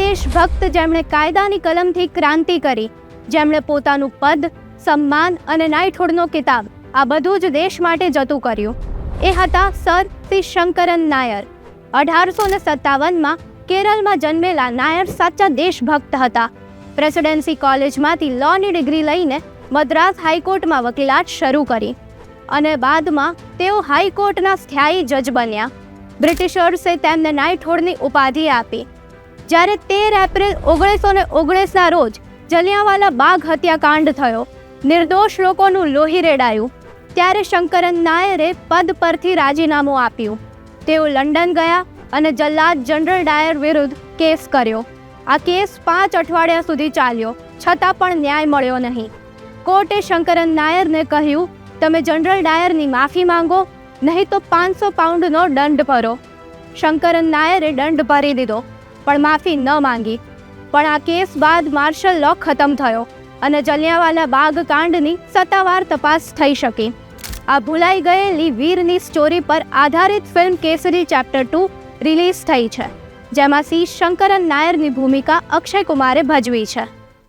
દેશભક્ત જેમણે કાયદાની કલમથી ક્રાંતિ કરી, જેમણે પોતાનું પદ, સન્માન અને નાઇટહુડનો કિતાબ આ બધું જ દેશ માટે જતું કર્યું. એ હતા સર સી શંકરન નાયર. અઢારસો ને સત્તાવનમાં કેરળમાં જન્મેલા નાયર સાચા દેશભક્ત હતા. પ્રેસિડેન્સી કોલેજમાંથી લોની ડિગ્રી લઈને મદ્રાસ હાઈકોર્ટમાં વકીલાત શરૂ કરી અને બાદમાં તેઓ હાઈકોર્ટના સ્થાયી જજ બન્યા. બ્રિટિશર્સે તેમને નાઇટહોડની ઉપાધિ આપી જ્યારે તેર એપ્રિલ ઓગણીસો ને ઓગણીસના રોજ જલિયાવાલા બાગ હત્યાકાંડ થયો, નિર્દોષ લોકોનું લોહી રેડાયું, ત્યારે શંકરન નાયરે પદ પરથી રાજીનામું આપ્યું. તેઓ લંડન ગયા અને જલ્લાદ જનરલ ડાયર વિરુદ્ધ કેસ કર્યો. આ કેસ પાંચ અઠવાડિયા સુધી ચાલ્યો, છતાં પણ ન્યાય મળ્યો નહીં. કોર્ટે શંકરન નાયરને કહ્યું, તમે જનરલ ડાયરની માફી માંગો, નહીં તો પાંચસો પાઉન્ડનો દંડ ભરો. શંકરન નાયરે દંડ ભરી દીધો. પણ માફી ન માંગી. પણ આ કેસ બાદ માર્શલ લો ખતમ થયો અને જલિયાવાલા બાગ કાંડની સત્તાવાર તપાસ થઈ શકી. આ ભૂલાઈ ગયેલી વીરની સ્ટોરી પર આધારિત ફિલ્મ કેસરી ચેપ્ટર ટુ રિલીઝ થઈ છે, જેમાં સી. શંકરન નાયરની ભૂમિકા અક્ષય કુમારે ભજવી છે.